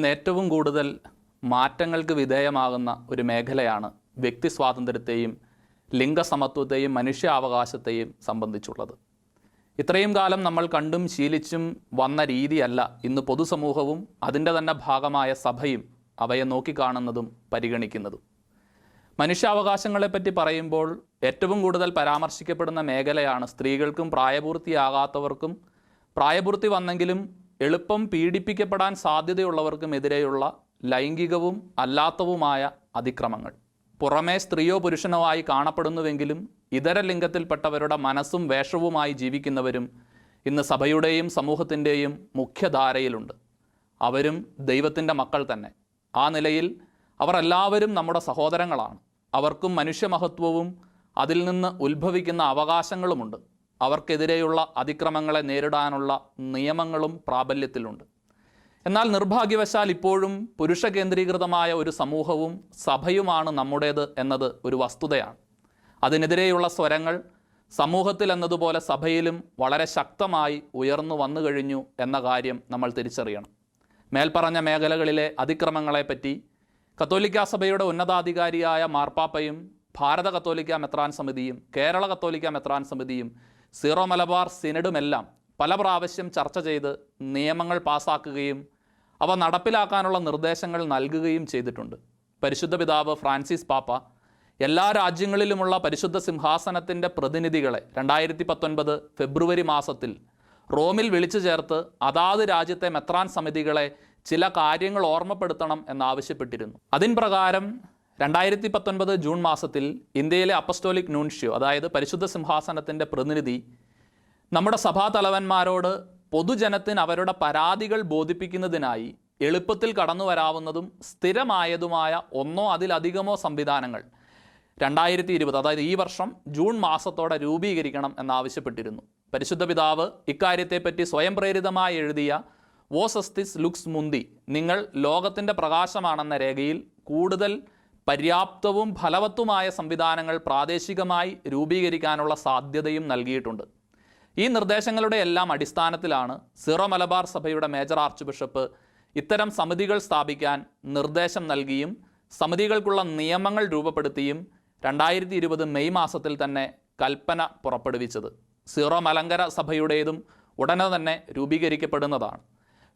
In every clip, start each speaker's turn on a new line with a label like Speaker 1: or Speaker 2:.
Speaker 1: ഇന്ന് ഏറ്റവും കൂടുതൽ മാറ്റങ്ങൾക്ക് വിധേയമാകുന്ന ഒരു മേഖലയാണ് വ്യക്തി സ്വാതന്ത്ര്യത്തെയും ലിംഗസമത്വത്തെയും മനുഷ്യാവകാശത്തെയും സംബന്ധിച്ചുള്ളത്. ഇത്രയും കാലം നമ്മൾ കണ്ടും ശീലിച്ചും വന്ന രീതിയല്ല ഇന്ന് പൊതുസമൂഹവും അതിന്റെ തന്നെ ഭാഗമായ സഭയും അവയെ നോക്കിക്കാണുന്നതും പരിഗണിക്കുന്നതും. മനുഷ്യാവകാശങ്ങളെപ്പറ്റി പറയുമ്പോൾ ഏറ്റവും കൂടുതൽ പരാമർശിക്കപ്പെടുന്ന മേഖലയാണ് സ്ത്രീകൾക്കും പ്രായപൂർത്തിയാകാത്തവർക്കും പ്രായപൂർത്തി വന്നെങ്കിലും എളുപ്പം പീഡിപ്പിക്കപ്പെടാൻ സാധ്യതയുള്ളവർക്കുമെതിരെയുള്ള ലൈംഗികവും അല്ലാത്തവുമായ അതിക്രമങ്ങൾ. പുറമേ സ്ത്രീയോ പുരുഷനോ ആയി കാണപ്പെടുന്നുവെങ്കിലും ഇതര ലിംഗത്തിൽപ്പെട്ടവരുടെ മനസ്സും വേഷവുമായി ജീവിക്കുന്നവരും ഇന്ന് സഭയുടെയും സമൂഹത്തിന്റെയും മുഖ്യധാരയിലുണ്ട്. അവരും ദൈവത്തിന്റെ മക്കൾ തന്നെ. ആ നിലയിൽ അവർ എല്ലാവരും നമ്മുടെ സഹോദരങ്ങളാണ്. അവർക്കും മനുഷ്യമഹത്വവും അതിൽ നിന്ന് ഉത്ഭവിക്കുന്ന അവകാശങ്ങളുമുണ്ട്. അവർക്കെതിരെയുള്ള അതിക്രമങ്ങളെ നേരിടാനുള്ള നിയമങ്ങളും പ്രാബല്യത്തിലുണ്ട്. എന്നാൽ നിർഭാഗ്യവശാൽ ഇപ്പോഴും പുരുഷ കേന്ദ്രീകൃതമായ ഒരു സമൂഹവും സഭയുമാണ് നമ്മുടേത് എന്നത് ഒരു വസ്തുതയാണ്. അതിനെതിരെയുള്ള സ്വരങ്ങൾ സമൂഹത്തിൽ എന്നതുപോലെ സഭയിലും വളരെ ശക്തമായി ഉയർന്നു വന്നു കഴിഞ്ഞു എന്ന കാര്യം നമ്മൾ തിരിച്ചറിയണം. മേൽപ്പറഞ്ഞ മേഖലകളിലെ അതിക്രമങ്ങളെപ്പറ്റി കത്തോലിക്ക സഭയുടെ ഉന്നതാധികാരിയായ മാർപ്പാപ്പയും ഭാരത കത്തോലിക്ക മെത്രാൻ സമിതിയും കേരള കത്തോലിക്ക മെത്രാൻ സമിതിയും സീറോ മലബാർ സിനഡുമെല്ലാം പല പ്രാവശ്യം ചർച്ച ചെയ്ത് നിയമങ്ങൾ പാസാക്കുകയും അവ നടപ്പിലാക്കാനുള്ള നിർദ്ദേശങ്ങൾ നൽകുകയും ചെയ്തിട്ടുണ്ട്. പരിശുദ്ധ പിതാവ് ഫ്രാൻസിസ് പാപ്പ എല്ലാ രാജ്യങ്ങളിലുമുള്ള പരിശുദ്ധ സിംഹാസനത്തിന്റെ പ്രതിനിധികളെ രണ്ടായിരത്തി പത്തൊൻപത് ഫെബ്രുവരി മാസത്തിൽ റോമിൽ വിളിച്ചു ചേർത്ത് അതാത് രാജ്യത്തെ മെത്രാൻ സമിതികളെ ചില കാര്യങ്ങൾ ഓർമ്മപ്പെടുത്തണം എന്നാവശ്യപ്പെട്ടിരുന്നു. അതിൻ പ്രകാരം രണ്ടായിരത്തി പത്തൊൻപത് ജൂൺ മാസത്തിൽ ഇന്ത്യയിലെ അപ്പസ്റ്റോലിക് നൂൺഷ്യോ അതായത് പരിശുദ്ധ സിംഹാസനത്തിന്റെ പ്രതിനിധി നമ്മുടെ സഭാതലവന്മാരോട് പൊതുജനത്തിന് അവരുടെ പരാതികൾ ബോധിപ്പിക്കുന്നതിനായി എളുപ്പത്തിൽ കടന്നു വരാവുന്നതും സ്ഥിരമായതുമായ ഒന്നോ അതിലധികമോ സംവിധാനങ്ങൾ രണ്ടായിരത്തി ഇരുപത് അതായത് ഈ വർഷം ജൂൺ മാസത്തോടെ രൂപീകരിക്കണം എന്നാവശ്യപ്പെട്ടിരുന്നു. പരിശുദ്ധ പിതാവ് ഇക്കാര്യത്തെപ്പറ്റി സ്വയം പ്രേരിതമായി എഴുതിയ വോസസ്തിസ് ലുക്സ് മുന്തി നിങ്ങൾ ലോകത്തിന്റെ പ്രകാശമാണെന്ന രേഖയിൽ കൂടുതൽ പര്യാപ്തവും ഫലവത്തുമായ സംവിധാനങ്ങൾ പ്രാദേശികമായി രൂപീകരിക്കാനുള്ള സാധ്യതയും നൽകിയിട്ടുണ്ട്. ഈ നിർദ്ദേശങ്ങളുടെ എല്ലാം അടിസ്ഥാനത്തിലാണ് സിറോ മലബാർ സഭയുടെ മേജർ ആർച്ച് ബിഷപ്പ് ഇത്തരം സമിതികൾ സ്ഥാപിക്കാൻ നിർദ്ദേശം നൽകിയും സമിതികൾക്കുള്ള നിയമങ്ങൾ രൂപപ്പെടുത്തിയും രണ്ടായിരത്തി ഇരുപത് മെയ് മാസത്തിൽ തന്നെ കൽപ്പന പുറപ്പെടുവിച്ചത്. സീറോ മലങ്കര സഭയുടേതും ഉടനെ തന്നെ രൂപീകരിക്കപ്പെടുന്നതാണ്.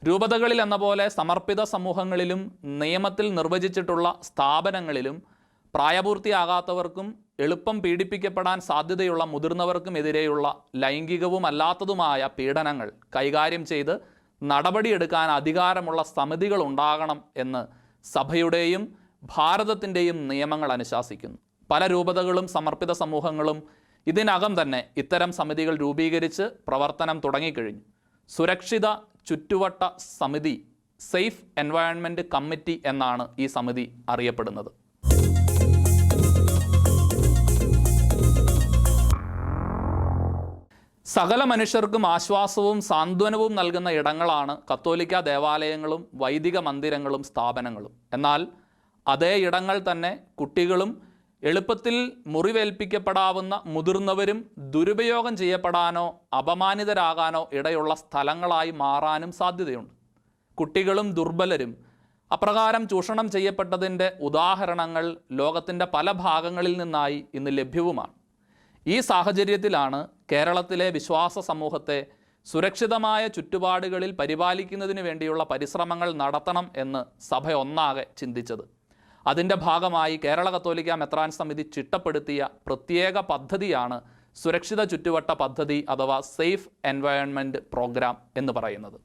Speaker 1: രൂപതകളിൽ എന്ന പോലെ സമർപ്പിത സമൂഹങ്ങളിലും നിയമത്തിൽ നിർവചിച്ചിട്ടുള്ള സ്ഥാപനങ്ങളിലും പ്രായപൂർത്തിയാകാത്തവർക്കും എളുപ്പം പീഡിപ്പിക്കപ്പെടാൻ സാധ്യതയുള്ള മുതിർന്നവർക്കും എതിരെയുള്ള ലൈംഗികവും അല്ലാത്തതുമായ പീഡനങ്ങൾ കൈകാര്യം ചെയ്ത് നടപടിയെടുക്കാൻ അധികാരമുള്ള സമിതികൾ ഉണ്ടാകണം എന്ന് സഭയുടെയും ഭാരതത്തിന്റെയും നിയമങ്ങൾ അനുശാസിക്കുന്നു. പല രൂപതകളും സമർപ്പിത സമൂഹങ്ങളും ഇതിനകം തന്നെ ഇത്തരം സമിതികൾ രൂപീകരിച്ച് പ്രവർത്തനം തുടങ്ങിക്കഴിഞ്ഞു. സുരക്ഷിത ചുറ്റുവട്ട സമിതി സേഫ് എൻവയൺമെന്റ് കമ്മിറ്റി എന്നാണ് ഈ സമിതി അറിയപ്പെടുന്നത്. സകല മനുഷ്യർക്കും ആശ്വാസവും സാന്ത്വനവും നൽകുന്ന ഇടങ്ങളാണ് കത്തോലിക്ക ദേവാലയങ്ങളും വൈദിക മന്ദിരങ്ങളും സ്ഥാപനങ്ങളും. എന്നാൽ അതേ ഇടങ്ങൾ തന്നെ കുട്ടികളും എളുപ്പത്തിൽ മുറിവേൽപ്പിക്കപ്പെടാവുന്ന മുതിർന്നവരും ദുരുപയോഗം ചെയ്യപ്പെടാനോ അപമാനിതരാകാനോ ഇടയുള്ള സ്ഥലങ്ങളായി മാറാനും സാധ്യതയുണ്ട്. കുട്ടികളും ദുർബലരും അപ്രകാരം ചൂഷണം ചെയ്യപ്പെട്ടതിന്റെ ഉദാഹരണങ്ങൾ ലോകത്തിന്റെ പല ഭാഗങ്ങളിൽ നിന്നായി ഇന്ന് ലഭ്യവുമാണ്. ഈ സാഹചര്യത്തിലാണ് കേരളത്തിലെ വിശ്വാസ സമൂഹത്തെ സുരക്ഷിതമായ ചുറ്റുപാടുകളിൽ പരിപാലിക്കുന്നതിന് വേണ്ടിയുള്ള പരിശ്രമങ്ങൾ നടത്തണം എന്ന് സഭ ഒന്നാകെ ചിന്തിച്ചത്. അതിന്റെ ഭാഗമായി കേരള കത്തോലിക്ക മെത്രാൻ സമിതി ചിട്ടപ്പെടുത്തിയ പ്രത്യേക പദ്ധതിയാണ് സുരക്ഷിത ചുറ്റുവട്ട പദ്ധതി അഥവാ സേഫ് എൻവയോൺമെന്റ് പ്രോഗ്രാം എന്ന് പറയുന്നത്.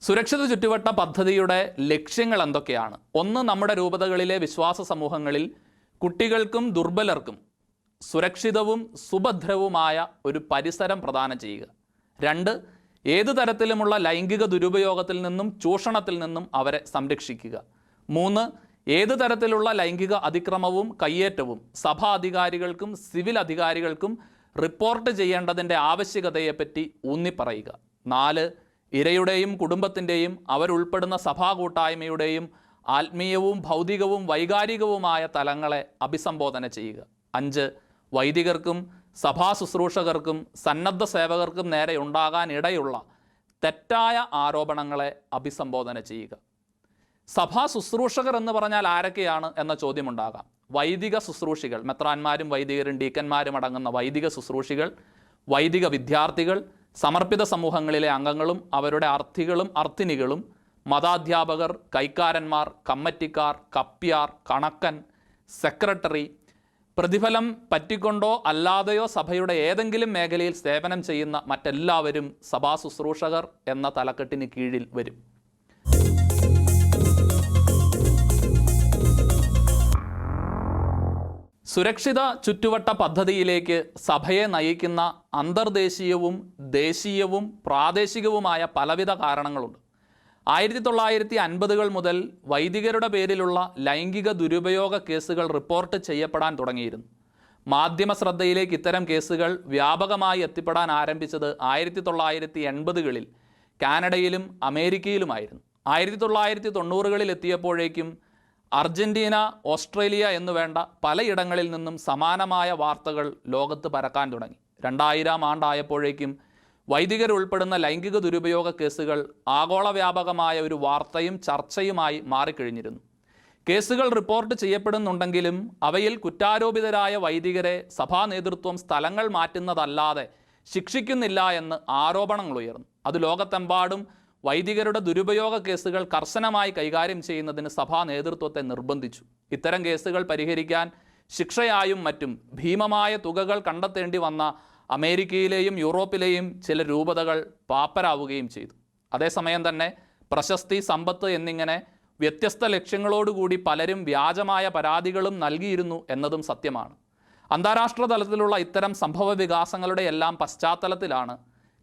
Speaker 1: സുരക്ഷിത ചുറ്റുവട്ട പദ്ധതിയുടെ ലക്ഷ്യങ്ങൾ എന്തൊക്കെയാണ്? ഒന്ന് നമ്മുടെ രൂപതകളിലെ വിശ്വാസ സമൂഹങ്ങളിൽ കുട്ടികൾക്കും ദുർബലർക്കും സുരക്ഷിതവും സുഭദ്രവുമായ ഒരു പരിസരം പ്രദാനം ചെയ്യുക. രണ്ട് ഏതു തരത്തിലുമുള്ള ലൈംഗിക ദുരുപയോഗത്തിൽ നിന്നും ചൂഷണത്തിൽ നിന്നും അവരെ സംരക്ഷിക്കുക. മൂന്ന് ഏതു തരത്തിലുള്ള ലൈംഗിക അതിക്രമവും കയ്യേറ്റവും സഭാ അധികാരികൾക്കും സിവിൽ അധികാരികൾക്കും റിപ്പോർട്ട് ചെയ്യേണ്ടതിന്റെ ആവശ്യകതയെപ്പറ്റി ഊന്നിപ്പറയുക. നാല് ഇരയുടെയും കുടുംബത്തിന്റെയും അവരുൾപ്പെടുന്ന സഭാ കൂട്ടായ്മയുടെയും ആത്മീയവും ഭൗതികവും വൈകാരികവുമായ തലങ്ങളെ അഭിസംബോധന ചെയ്യുക. അഞ്ച് വൈദികർക്കും സഭാ ശുശ്രൂഷകർക്കും സന്നദ്ധ സേവകർക്കും നേരെ ഉണ്ടാകാനിടയുള്ള തെറ്റായ ആരോപണങ്ങളെ അഭിസംബോധന ചെയ്യുക. സഭാ ശുശ്രൂഷകർ എന്ന് പറഞ്ഞാൽ ആരൊക്കെയാണ് എന്ന ചോദ്യമുണ്ടാകാം. വൈദിക ശുശ്രൂഷികൾ മെത്രാന്മാരും വൈദികരും ഡീക്കന്മാരും അടങ്ങുന്ന വൈദിക ശുശ്രൂഷികൾ വൈദിക വിദ്യാർത്ഥികൾ സമർപ്പിത സമൂഹങ്ങളിലെ അംഗങ്ങളും അവരുടെ അർത്ഥികളും അർത്ഥിനികളും മതാധ്യാപകർ കൈക്കാരന്മാർ കമ്മറ്റിക്കാർ കപ്പ്യാർ കണക്കൻ സെക്രട്ടറി പ്രതിഫലം പറ്റിക്കൊണ്ടോ അല്ലാതെയോ സഭയുടെ ഏതെങ്കിലും മേഖലയിൽ സേവനം ചെയ്യുന്ന മറ്റെല്ലാവരും സഭാ ശുശ്രൂഷകർ എന്ന തലക്കെട്ടിന് കീഴിൽ വരും. സുരക്ഷിത ചുറ്റുവട്ട പദ്ധതിയിലേക്ക് സഭയെ നയിക്കുന്ന അന്തർദേശീയവും ദേശീയവും പ്രാദേശികവുമായ പലവിധ കാരണങ്ങളുണ്ട്. ആയിരത്തി തൊള്ളായിരത്തി അൻപതുകൾ മുതൽ വൈദികരുടെ പേരിലുള്ള ലൈംഗിക ദുരുപയോഗ കേസുകൾ റിപ്പോർട്ട് ചെയ്യപ്പെടാൻ തുടങ്ങിയിരുന്നു. മാധ്യമ ശ്രദ്ധയിലേക്ക് ഇത്തരം കേസുകൾ വ്യാപകമായി എത്തിപ്പെടാൻ ആരംഭിച്ചത് ആയിരത്തി തൊള്ളായിരത്തി എൺപതുകളിൽ കാനഡയിലും അമേരിക്കയിലുമായിരുന്നു. ആയിരത്തി തൊള്ളായിരത്തി തൊണ്ണൂറുകളിൽ എത്തിയപ്പോഴേക്കും അർജന്റീന ഓസ്ട്രേലിയ എന്നു വേണ്ട പലയിടങ്ങളിൽ നിന്നും സമാനമായ വാർത്തകൾ ലോകത്ത് പരക്കാൻ തുടങ്ങി. രണ്ടായിരം ആണ്ടായപ്പോഴേക്കും വൈദികരുൾപ്പെടുന്ന ലൈംഗിക ദുരുപയോഗ കേസുകൾ ആഗോള വ്യാപകമായ ഒരു വാർത്തയും ചർച്ചയുമായി മാറിക്കഴിഞ്ഞിരുന്നു. കേസുകൾ റിപ്പോർട്ട് ചെയ്യപ്പെടുന്നുണ്ടെങ്കിലും അവയിൽ കുറ്റാരോപിതരായ വൈദികരെ സഭാ നേതൃത്വം സ്ഥലങ്ങൾ മാറ്റുന്നതല്ലാതെ ശിക്ഷിക്കുന്നില്ല എന്ന് ആരോപണങ്ങൾ ഉയർന്നു അത് ലോകത്തെമ്പാടും വൈദികരുടെ ദുരുപയോഗ കേസുകൾ കർശനമായി കൈകാര്യം ചെയ്യുന്നതിന് സഭാ നേതൃത്വത്തെ നിർബന്ധിച്ചു. ഇത്തരം കേസുകൾ പരിഹരിക്കാൻ ശിക്ഷയായും മറ്റും ഭീമമായ തുകകൾ കണ്ടെത്തേണ്ടി വന്ന അമേരിക്കയിലെയും യൂറോപ്പിലെയും ചില രൂപതകൾ പാപ്പരാവുകയും ചെയ്തു. അതേസമയം തന്നെ പ്രശസ്തി സമ്പത്ത് എന്നിങ്ങനെ വ്യത്യസ്ത ലക്ഷ്യങ്ങളോടുകൂടി പലരും വ്യാജമായ പരാതികളും നൽകിയിരുന്നു എന്നതും സത്യമാണ്. അന്താരാഷ്ട്ര തലത്തിലുള്ള ഇത്തരം സംഭവ വികാസങ്ങളുടെ എല്ലാം പശ്ചാത്തലത്തിലാണ്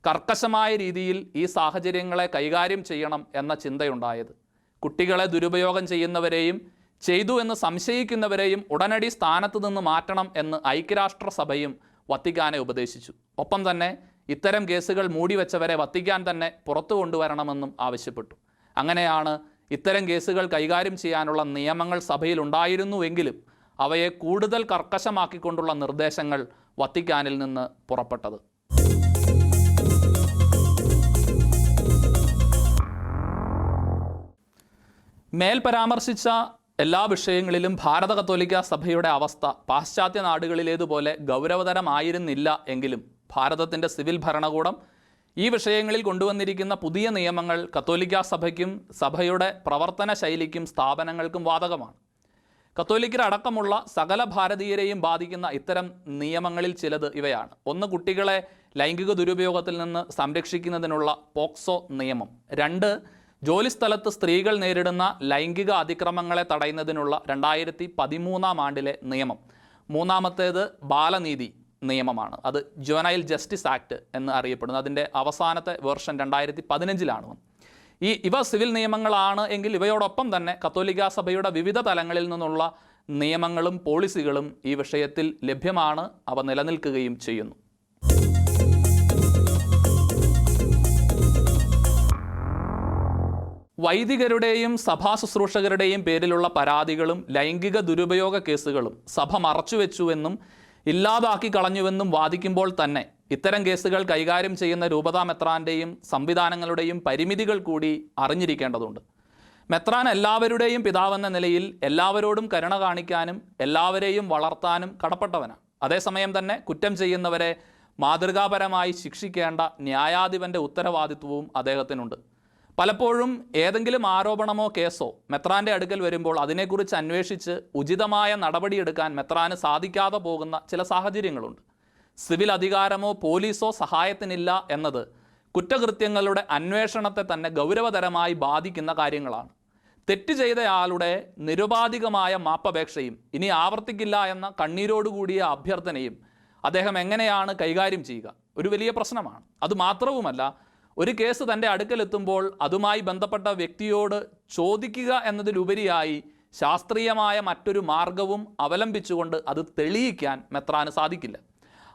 Speaker 1: കർക്കശമായ രീതിയിൽ ഈ സാഹചര്യങ്ങളെ കൈകാര്യം ചെയ്യണം എന്ന ചിന്തയുണ്ടായത്. കുട്ടികളെ ദുരുപയോഗം ചെയ്യുന്നവരെയും ചെയ്തു എന്ന് സംശയിക്കുന്നവരെയും ഉടനടി സ്ഥാനത്ത് നിന്ന് മാറ്റണം എന്ന് ഐക്യരാഷ്ട്രസഭയും വത്തിക്കാനെ ഉപദേശിച്ചു. ഒപ്പം തന്നെ ഇത്തരം കേസുകൾ മൂടി മൂടിവെച്ചവരെ വത്തിക്കാൻ തന്നെ പുറത്തു കൊണ്ടുവരണമെന്നും ആവശ്യപ്പെട്ടു. അങ്ങനെയാണ് ഇത്തരം കേസുകൾ കൈകാര്യം ചെയ്യാനുള്ള നിയമങ്ങൾ സഭയിൽ ഉണ്ടായിരുന്നുവെങ്കിലും അവയെ കൂടുതൽ കർക്കശമാക്കിക്കൊണ്ടുള്ള നിർദ്ദേശങ്ങൾ വത്തിക്കാനിൽ നിന്ന് പുറപ്പെട്ടത്. മേൽ പരാമർശിച്ച എല്ലാ വിഷയങ്ങളിലും ഭാരത കത്തോലിക്ക സഭയുടെ അവസ്ഥ പാശ്ചാത്യ നാടുകളിലേതുപോലെ ഗൗരവതരമായിരുന്നില്ല എങ്കിലും ഭാരതത്തിന്റെ സിവിൽ ഭരണകൂടം ഈ വിഷയങ്ങളിൽ കൊണ്ടുവന്നിരിക്കുന്ന പുതിയ നിയമങ്ങൾ കത്തോലിക്ക സഭയ്ക്കും സഭയുടെ പ്രവർത്തന ശൈലിക്കും സ്ഥാപനങ്ങൾക്കും ബാധകമാണ് കത്തോലിക്കരടക്കമുള്ള സകല ഭാരതീയരെയും ബാധിക്കുന്ന ഇത്തരം നിയമങ്ങളിൽ ചിലത് ഇവയാണ്. ഒന്ന് കുട്ടികളെ ലൈംഗിക ദുരുപയോഗത്തിൽ നിന്ന് സംരക്ഷിക്കുന്നതിനുള്ള പോക്സോ നിയമം. രണ്ട് ജോലിസ്ഥലത്ത് സ്ത്രീകൾ നേരിടുന്ന ലൈംഗിക അതിക്രമങ്ങളെ തടയുന്നതിനുള്ള രണ്ടായിരത്തി പതിമൂന്നാം ആണ്ടിലെ നിയമം. മൂന്നാമത്തേത് ബാലനീതി നിയമമാണ്. അത് ജുവനൈൽ ജസ്റ്റിസ് ആക്ട് എന്ന് അറിയപ്പെടുന്നു. അതിന്റെ അവസാനത്തെ വേർഷൻ രണ്ടായിരത്തി പതിനഞ്ചിലാണ് ഈ ഇവ സിവിൽ നിയമങ്ങളാണ് എങ്കിൽ ഇവയോടൊപ്പം തന്നെ കത്തോലിക്ക സഭയുടെ വിവിധ തലങ്ങളിൽ നിന്നുള്ള നിയമങ്ങളും പോളിസികളും ഈ വിഷയത്തിൽ ലഭ്യമാണ്. അവ നിലനിൽക്കുകയും ചെയ്യുന്നു. വൈദികരുടെയും സഭാ ശുശ്രൂഷകരുടെയും പേരിലുള്ള പരാതികളും ലൈംഗിക ദുരുപയോഗ കേസുകളും സഭ മറച്ചുവെച്ചുവെന്നും ഇല്ലാതാക്കി കളഞ്ഞുവെന്നും വാദിക്കുമ്പോൾ തന്നെ ഇത്തരം കേസുകൾ കൈകാര്യം ചെയ്യുന്ന രൂപതാ മെത്രാന്റെയും സംവിധാനങ്ങളുടെയും പരിമിതികൾ കൂടി അറിഞ്ഞിരിക്കേണ്ടതുണ്ട്. മെത്രാൻ എല്ലാവരുടെയും പിതാവെന്ന നിലയിൽ എല്ലാവരോടും കരുണ കാണിക്കാനും എല്ലാവരെയും വളർത്താനും കടപ്പെട്ടവനാണ്. അതേസമയം തന്നെ കുറ്റം ചെയ്യുന്നവരെ മാതൃകാപരമായി ശിക്ഷിക്കേണ്ട ന്യായാധിപന്റെ ഉത്തരവാദിത്വവും അദ്ദേഹത്തിനുണ്ട്. പലപ്പോഴും ഏതെങ്കിലും ആരോപണമോ കേസോ മെത്രാന്റെ അടുക്കൽ വരുമ്പോൾ അതിനെക്കുറിച്ച് അന്വേഷിച്ച് ഉചിതമായ നടപടിയെടുക്കാൻ മെത്രാന് സാധിക്കാതെ പോകുന്ന ചില സാഹചര്യങ്ങളുണ്ട്. സിവിൽ അധികാരമോ പോലീസോ സഹായത്തിനില്ല എന്നത് കുറ്റകൃത്യങ്ങളുടെ അന്വേഷണത്തെ തന്നെ ഗൗരവതരമായി ബാധിക്കുന്ന കാര്യങ്ങളാണ്. തെറ്റ് ചെയ്തയാളുടെ നിരുപാധികമായ മാപ്പപേക്ഷയും ഇനി ആവർത്തിക്കില്ല എന്ന കണ്ണീരോടുകൂടിയ അഭ്യർത്ഥനയും അദ്ദേഹം എങ്ങനെയാണ് കൈകാര്യം ചെയ്യുക? ഒരു വലിയ പ്രശ്നമാണ്. അതുമാത്രവുമല്ല ഒരു കേസ് തന്റെ അടുക്കലെത്തുമ്പോൾ അതുമായി ബന്ധപ്പെട്ട വ്യക്തിയോട് ചോദിക്കുക എന്നതിലുപരിയായി ശാസ്ത്രീയമായ മറ്റൊരു മാർഗവും അവലംബിച്ചുകൊണ്ട് അത് തെളിയിക്കാൻ മെത്രാന് സാധിക്കില്ല.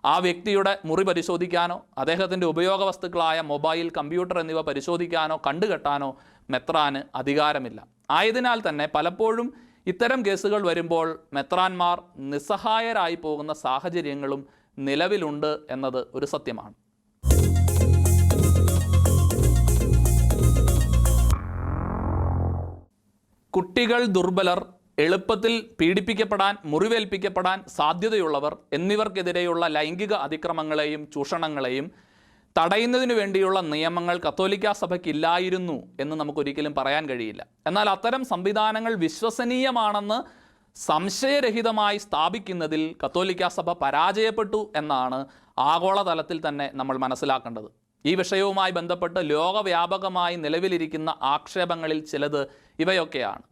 Speaker 1: ആ വ്യക്തിയുടെ മുറി പരിശോധിക്കാനോ അദ്ദേഹത്തിന്റെ ഉപയോഗ വസ്തുക്കളായ മൊബൈൽ കമ്പ്യൂട്ടർ എന്നിവ പരിശോധിക്കാനോ കണ്ടുകെട്ടാനോ മെത്രാന് അധികാരമില്ല. ആയതിനാൽ തന്നെ പലപ്പോഴും ഇത്തരം കേസുകൾ വരുമ്പോൾ മെത്രാന്മാർ നിസ്സഹായരായി പോകുന്ന സാഹചര്യങ്ങളും നിലവിലുണ്ട് എന്നത് ഒരു സത്യമാണ്. കുട്ടികൾ ദുർബലർ എളുപ്പത്തിൽ പീഡിപ്പിക്കപ്പെടാൻ മുറിവേൽപ്പിക്കപ്പെടാൻ സാധ്യതയുള്ളവർ എന്നിവർക്കെതിരെയുള്ള ലൈംഗിക അതിക്രമങ്ങളെയും ചൂഷണങ്ങളെയും തടയുന്നതിനു വേണ്ടിയുള്ള നിയമങ്ങൾ കത്തോലിക്ക സഭയ്ക്കില്ലായിരുന്നു എന്ന് നമുക്കൊരിക്കലും പറയാൻ കഴിയില്ല. എന്നാൽ അത്തരം സംവിധാനങ്ങൾ വിശ്വസനീയമാണെന്ന് സംശയരഹിതമായി സ്ഥാപിക്കുന്നതിൽ കത്തോലിക്ക സഭ പരാജയപ്പെട്ടു എന്നാണ് ആഗോളതലത്തിൽ തന്നെ നമ്മൾ മനസ്സിലാക്കേണ്ടത്. ഈ വിഷയവുമായി ബന്ധപ്പെട്ട് ലോകവ്യാപകമായി നിലവിലിരിക്കുന്ന ആക്ഷേപങ്ങളിൽ ചിലത് ഇവയൊക്കെയാണ്.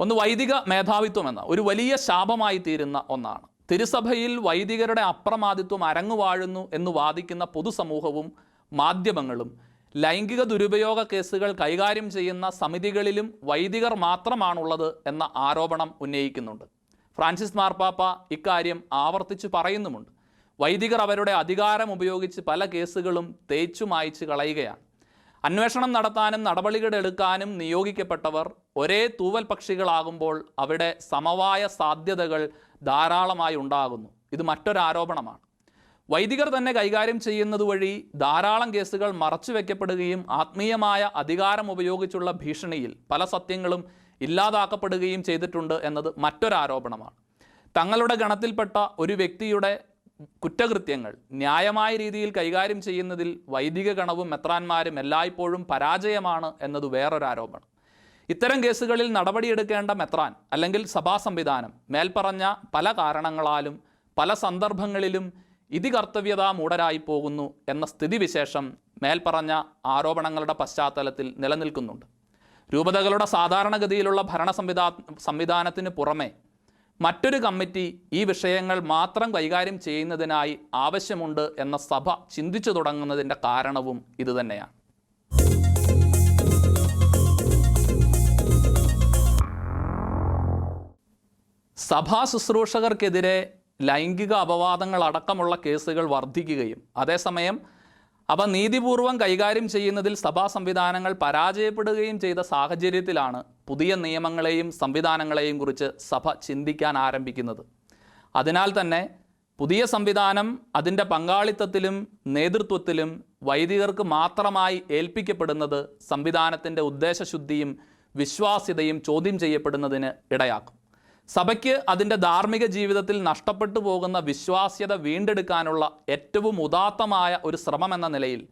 Speaker 1: ഒന്ന് വൈദിക മേധാവിത്വം എന്ന ഒരു വലിയ ശാപമായി തീരുന്ന ഒന്നാണ്. തിരുസഭയിൽ വൈദികരുടെ അപ്രമാദിത്വം അരങ്ങുവാഴുന്നു എന്ന് വാദിക്കുന്ന പൊതുസമൂഹവും മാധ്യമങ്ങളും ലൈംഗിക ദുരുപയോഗ കേസുകൾ കൈകാര്യം ചെയ്യുന്ന സമിതികളിലും വൈദികർ മാത്രമാണുള്ളത് എന്ന ആരോപണം ഉന്നയിക്കുന്നുണ്ട്. ഫ്രാൻസിസ് മാർപ്പാപ്പ ഇക്കാര്യം ആവർത്തിച്ചു പറയുന്നുമുണ്ട്. വൈദികർ അവരുടെ അധികാരം ഉപയോഗിച്ച് പല കേസുകളും തേച്ചു മായ്ച്ചു കളയുകയാണ്. അന്വേഷണം നടത്താനും നടപടികൾ എടുക്കാനും നിയോഗിക്കപ്പെട്ടവർ ഒരേ തൂവൽ പക്ഷികളാകുമ്പോൾ അവിടെ സമവായ സാധ്യതകൾ ധാരാളമായി ഉണ്ടാകുന്നു. ഇത് മറ്റൊരാരോപണമാണ് വൈദികർ തന്നെ കൈകാര്യം ചെയ്യുന്നത് വഴി ധാരാളം കേസുകൾ മറച്ചു വയ്ക്കപ്പെടുകയും ആത്മീയമായ അധികാരം ഉപയോഗിച്ചുള്ള ഭീഷണിയിൽ പല സത്യങ്ങളും ഇല്ലാതാക്കപ്പെടുകയും ചെയ്തിട്ടുണ്ട് എന്നത് മറ്റൊരാരോപണമാണ് തങ്ങളുടെ ഗണത്തിൽപ്പെട്ട ഒരു വ്യക്തിയുടെ കുറ്റകൃത്യങ്ങൾ ന്യായമായ രീതിയിൽ കൈകാര്യം ചെയ്യുന്നതിൽ വൈദിക ഗണവും മെത്രാന്മാരും എല്ലായ്പ്പോഴും പരാജയമാണ് എന്നത് വേറൊരാരോപണം ഇത്തരം കേസുകളിൽ നടപടിയെടുക്കേണ്ട മെത്രാൻ അല്ലെങ്കിൽ സഭാ സംവിധാനം മേൽപ്പറഞ്ഞ പല കാരണങ്ങളാലും പല സന്ദർഭങ്ങളിലും ഇതി കർത്തവ്യത മൂടരായി പോകുന്നു എന്ന സ്ഥിതിവിശേഷം മേൽപ്പറഞ്ഞ ആരോപണങ്ങളുടെ പശ്ചാത്തലത്തിൽ നിലനിൽക്കുന്നുണ്ട്. രൂപതകളുടെ സാധാരണഗതിയിലുള്ള ഭരണ സംവിധാ സംവിധാനത്തിന് പുറമെ മറ്റൊരു കമ്മിറ്റി ഈ വിഷയങ്ങൾ മാത്രം കൈകാര്യം ചെയ്യുന്നതിനായി ആവശ്യമുണ്ട് എന്ന സഭ ചിന്തിച്ചു തുടങ്ങുന്നതിന്റെ കാരണവും ഇതുതന്നെയാണ് സഭാ ശുശ്രൂഷകർക്കെതിരെ ലൈംഗിക അപവാദങ്ങൾ അടക്കമുള്ള കേസുകൾ വർദ്ധിക്കുകയും അതേസമയം അവ നീതിപൂർവം കൈകാര്യം ചെയ്യുന്നതിൽ സഭാ സംവിധാനങ്ങൾ പരാജയപ്പെടുകയും ചെയ്ത സാഹചര്യത്തിലാണ് പുതിയ നിയമങ്ങളെയും സംവിധാനങ്ങളെയും കുറിച്ച് സഭ ചിന്തിക്കാൻ ആരംഭിക്കുന്നത്. അതിനാൽ തന്നെ പുതിയ സംവിധാനം അതിന്റെ പങ്കാളിത്തത്തിലും നേതൃത്വത്തിലും വൈദികർക്ക് മാത്രമായി ഏൽപ്പിക്കപ്പെടുന്നത് സംവിധാനത്തിന്റെ ഉദ്ദേശശുദ്ധിയും വിശ്വാസ്യതയും ചോദ്യം ചെയ്യപ്പെടുന്നതിന് ഇടയാക്കും. സഭയ്ക്ക് അതിന്റെ ധാർമ്മിക ജീവിതത്തിൽ നഷ്ടപ്പെട്ടു പോകുന്ന വിശ്വാസ്യത വീണ്ടെടുക്കാനുള്ള ഏറ്റവും ഉദാത്തമായ ഒരു ശ്രമമെന്ന നിലയിൽ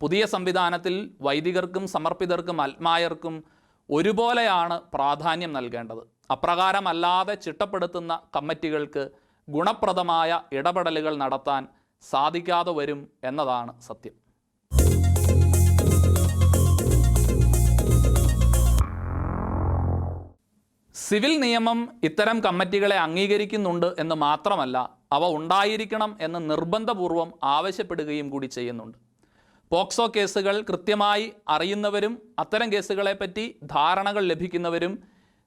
Speaker 1: പുതിയ സംവിധാനത്തിൽ വൈദികർക്കും സമർപ്പിതർക്കും ആത്മായർക്കും ഒരുപോലെയാണ് പ്രാധാന്യം നൽകേണ്ടത്. അപ്രകാരമല്ലാതെ ചിട്ടപ്പെടുത്തുന്ന കമ്മിറ്റികൾക്ക് ഗുണപ്രദമായ ഇടപെടലുകൾ നടത്താൻ സാധിക്കാതെ വരും എന്നതാണ് സത്യം. സിവിൽ നിയമം ഇത്തരം കമ്മിറ്റികളെ അംഗീകരിക്കുന്നുണ്ട് എന്ന് മാത്രമല്ല അവ ഉണ്ടായിരിക്കണം എന്ന് നിർബന്ധപൂർവം ആവശ്യപ്പെടുകയും കൂടി ചെയ്യുന്നുണ്ട്. പോക്സോ കേസുകൾ കൃത്യമായി അറിയുന്നവരും അത്തരം കേസുകളെപ്പറ്റി ധാരണകൾ ലഭിക്കുന്നവരും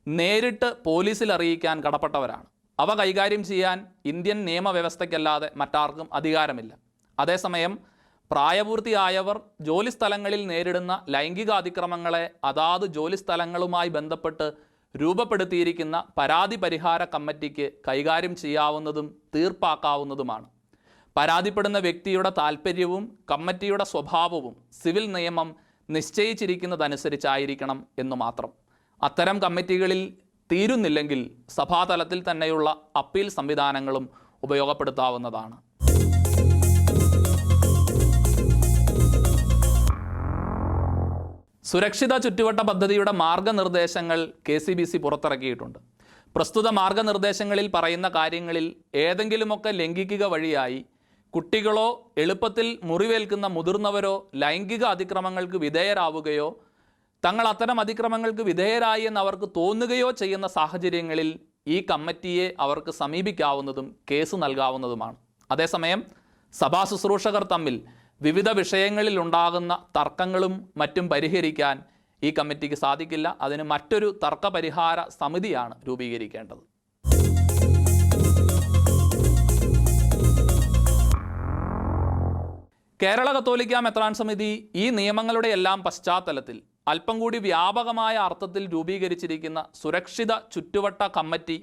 Speaker 1: നേരിട്ട് പോലീസിൽ അറിയിക്കാൻ കടപ്പെട്ടവരാണ്. അവ കൈകാര്യം ചെയ്യാൻ ഇന്ത്യൻ നിയമവ്യവസ്ഥയ്ക്കല്ലാതെ മറ്റാർക്കും അധികാരമില്ല. അതേസമയം പ്രായപൂർത്തിയായവർ ജോലിസ്ഥലങ്ങളിൽ നേരിടുന്ന ലൈംഗിക അതിക്രമങ്ങളെ അതാത് ജോലിസ്ഥലങ്ങളുമായി ബന്ധപ്പെട്ട് രൂപപ്പെടുത്തിയിരിക്കുന്ന പരാതി പരിഹാര കമ്മിറ്റിക്ക് കൈകാര്യം ചെയ്യാവുന്നതും തീർപ്പാക്കാവുന്നതുമാണ്. പരാതിപ്പെടുന്ന വ്യക്തിയുടെ താൽപ്പര്യവും കമ്മിറ്റിയുടെ സ്വഭാവവും സിവിൽ നിയമം നിശ്ചയിച്ചിരിക്കുന്നതനുസരിച്ചായിരിക്കണം എന്ന് മാത്രം. അത്തരം കമ്മിറ്റികളിൽ തീരുന്നില്ലെങ്കിൽ സഭാതലത്തിൽ തന്നെയുള്ള അപ്പീൽ സംവിധാനങ്ങളും ഉപയോഗപ്പെടുത്താവുന്നതാണ്. സുരക്ഷിത ചുറ്റുവട്ട പദ്ധതിയുടെ മാർഗനിർദ്ദേശങ്ങൾ കെ സി ബി സി പുറത്തിറക്കിയിട്ടുണ്ട്. പ്രസ്തുത മാർഗനിർദ്ദേശങ്ങളിൽ പറയുന്ന കാര്യങ്ങളിൽ ഏതെങ്കിലുമൊക്കെ ലംഘിക്കുക വഴിയായി കുട്ടികളോ എളുപ്പത്തിൽ മുറിവേൽക്കുന്ന മുതിർന്നവരോ ലൈംഗിക അതിക്രമങ്ങൾക്ക് വിധേയരാവുകയോ തങ്ങൾ അത്തരം അതിക്രമങ്ങൾക്ക് വിധേയരായി എന്ന് അവർക്ക് തോന്നുകയോ ചെയ്യുന്ന സാഹചര്യങ്ങളിൽ ഈ കമ്മിറ്റിയെ അവർക്ക് സമീപിക്കാവുന്നതും കേസ് നൽകാവുന്നതുമാണ്. അതേസമയം സഭാ ശുശ്രൂഷകർ തമ്മിൽ വിവിധ വിഷയങ്ങളിൽ ഉണ്ടാകുന്ന തർക്കങ്ങളും മറ്റും പരിഹരിക്കാൻ ഈ കമ്മിറ്റിക്ക് സാധിക്കില്ല. അതിന് മറ്റൊരു തർക്ക പരിഹാര സമിതിയാണ് രൂപീകരിക്കേണ്ടത്. കേരള കത്തോലിക്ക മെത്രാൻ സമിതി ഈ നിയമങ്ങളുടെ എല്ലാം പശ്ചാത്തലത്തിൽ അല്പം കൂടി വ്യാപകമായ അർത്ഥത്തിൽ രൂപീകരിച്ചിരിക്കുന്ന സുരക്ഷിത ചുറ്റുവട്ട കമ്മിറ്റി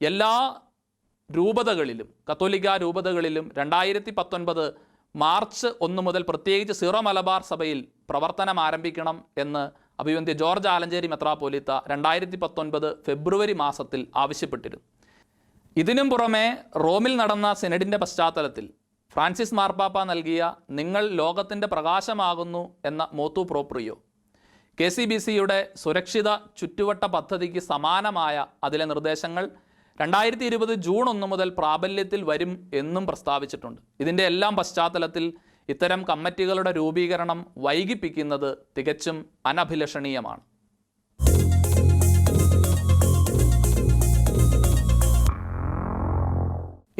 Speaker 1: എല്ലാ രൂപതകളിലും കത്തോലിക്ക രൂപതകളിലും രണ്ടായിരത്തി പത്തൊൻപത് മാർച്ച് ഒന്ന് മുതൽ പ്രത്യേകിച്ച് സീറോ മലബാർ സഭയിൽ പ്രവർത്തനം ആരംഭിക്കണം എന്ന് അഭിവന്ധ്യ ജോർജ് ആലഞ്ചേരി മെത്രാപോലിത്ത രണ്ടായിരത്തി പത്തൊൻപത് ഫെബ്രുവരി മാസത്തിൽ ആവശ്യപ്പെട്ടിരുന്നു. ഇതിനും പുറമെ റോമിൽ നടന്ന സെനഡിന്റെ പശ്ചാത്തലത്തിൽ ഫ്രാൻസിസ് മാർപ്പാപ്പ നൽകിയ നിങ്ങൾ ലോകത്തിന്റെ പ്രകാശമാകുന്നു എന്ന മോത്തു പ്രോപ്രിയോ. കെ സി ബി സിയുടെ സുരക്ഷിത ചുറ്റുവട്ട പദ്ധതിക്ക് സമാനമായ അതിലെ നിർദ്ദേശങ്ങൾ രണ്ടായിരത്തി ഇരുപത് ജൂൺ ഒന്ന് മുതൽ പ്രാബല്യത്തിൽ വരും എന്നും പ്രസ്താവിച്ചിട്ടുണ്ട്. ഇതിന്റെ എല്ലാം പശ്ചാത്തലത്തിൽ ഇത്തരം കമ്മിറ്റികളുടെ രൂപീകരണം വൈകിപ്പിക്കുന്നത് തികച്ചും അനഭിലഷണീയമാണ്.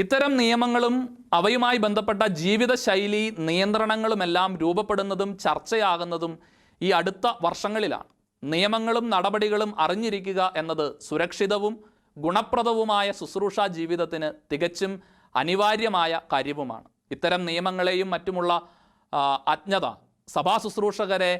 Speaker 1: ഇത്തരം നിയമങ്ങളും അവയുമായി ബന്ധപ്പെട്ട ജീവിതശൈലി നിയന്ത്രണങ്ങളുമെല്ലാം രൂപപ്പെടുന്നതും ചർച്ചയാകുന്നതും ഈ അടുത്ത വർഷങ്ങളിലാണ്. നിയമങ്ങളും നടപടികളും അറിഞ്ഞിരിക്കുക എന്നത് സുരക്ഷിതവും ഗുണപ്രദവുമായ ശുശ്രൂഷ ജീവിതത്തിന് തികച്ചും അനിവാര്യമായ കാര്യവുമാണ്. ഇത്തരം നിയമങ്ങളെയും മറ്റുമുള്ള അജ്ഞത സഭാ ശുശ്രൂഷകരെ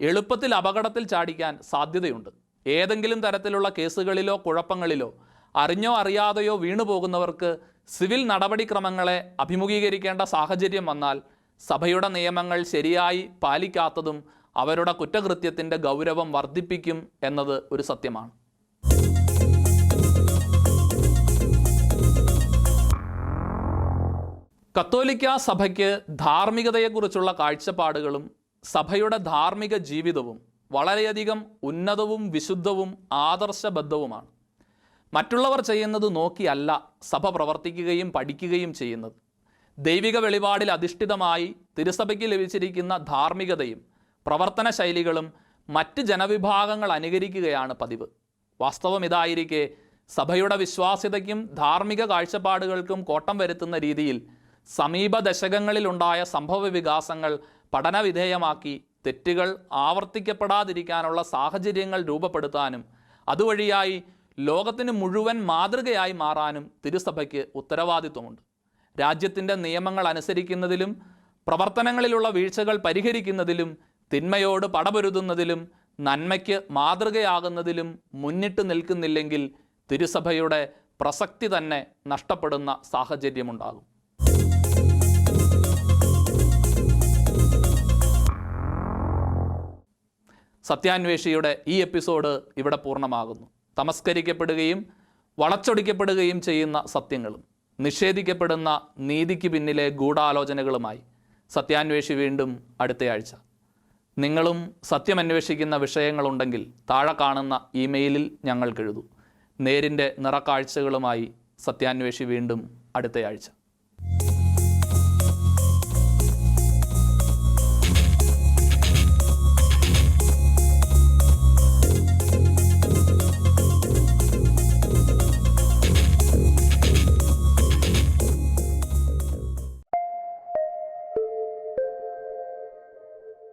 Speaker 1: എളുപ്പത്തിൽ അപകടത്തിൽ ചാടിക്കാൻ സാധ്യതയുണ്ട്. ഏതെങ്കിലും തരത്തിലുള്ള കേസുകളിലോ കുഴപ്പങ്ങളിലോ അറിഞ്ഞോ അറിയാതെയോ വീണുപോകുന്നവർക്ക് സിവിൽ നടപടിക്രമങ്ങളെ അഭിമുഖീകരിക്കേണ്ട സാഹചര്യം വന്നാൽ സഭയുടെ നിയമങ്ങൾ ശരിയായി പാലിക്കാത്തതും അവരുടെ കുറ്റകൃത്യത്തിന്റെ ഗൗരവം വർദ്ധിപ്പിക്കും എന്നത് ഒരു സത്യമാണ്. കത്തോലിക്ക സഭയ്ക്ക് ധാർമ്മികതയെക്കുറിച്ചുള്ള കാഴ്ചപ്പാടുകളും സഭയുടെ ധാർമ്മിക ജീവിതവും വളരെയധികം ഉന്നതവും വിശുദ്ധവും ആദർശബദ്ധവുമാണ്. മറ്റുള്ളവർ ചെയ്യുന്നത് നോക്കിയല്ല സഭ പ്രവർത്തിക്കുകയും പഠിക്കുകയും ചെയ്യുന്നത്. ദൈവിക വെളിപാടിൽ അധിഷ്ഠിതമായി തിരുസഭയ്ക്ക് ലഭിച്ചിരിക്കുന്ന ധാർമ്മികതയും പ്രവർത്തന ശൈലികളും മറ്റ് ജനവിഭാഗങ്ങൾ അനുകരിക്കുകയാണ് പതിവ്. വാസ്തവം ഇതായിരിക്കെ സഭയുടെ വിശ്വാസ്യതയ്ക്കും ധാർമ്മിക കാഴ്ചപ്പാടുകൾക്കും കോട്ടം വരുത്തുന്ന രീതിയിൽ സമീപ ദശകങ്ങളിലുണ്ടായ സംഭവ വികാസങ്ങൾ പഠനവിധേയമാക്കി തെറ്റുകൾ ആവർത്തിക്കപ്പെടാതിരിക്കാനുള്ള സാഹചര്യങ്ങൾ രൂപപ്പെടുത്താനും അതുവഴിയായി ലോകത്തിന് മുഴുവൻ മാതൃകയായി മാറാനും തിരുസഭയ്ക്ക് ഉത്തരവാദിത്വമുണ്ട്. രാജ്യത്തിന്റെ നിയമങ്ങൾ അനുസരിക്കുന്നതിലും പ്രവർത്തനങ്ങളിലുള്ള വീഴ്ചകൾ പരിഹരിക്കുന്നതിലും തിന്മയോട് പടപൊരുതുന്നതിലും നന്മയ്ക്ക് മാതൃകയാകുന്നതിലും മുന്നിട്ട് നിൽക്കുന്നില്ലെങ്കിൽ തിരുസഭയുടെ പ്രസക്തി തന്നെ നഷ്ടപ്പെടുന്ന സാഹചര്യമുണ്ടാകും. സത്യാന്വേഷിയുടെ ഈ എപ്പിസോഡ് ഇവിടെ പൂർണമാകുന്നു. തമസ്കരിക്കപ്പെടുകയും വളച്ചൊടിക്കപ്പെടുകയും ചെയ്യുന്ന സത്യങ്ങളും നിഷേധിക്കപ്പെടുന്ന നീതിക്ക് പിന്നിലെ ഗൂഢാലോചനകളുമായി സത്യാന്വേഷി വീണ്ടും അടുത്തയാഴ്ച നിങ്ങളും സത്യമന്വേഷിക്കുന്ന വിഷയങ്ങളുണ്ടെങ്കിൽ താഴെ കാണുന്ന ഇമെയിലിൽ ഞങ്ങൾക്കെഴുതൂ നേരിന്റെ നിറക്കാഴ്ചകളുമായി സത്യാന്വേഷി വീണ്ടും അടുത്തയാഴ്ച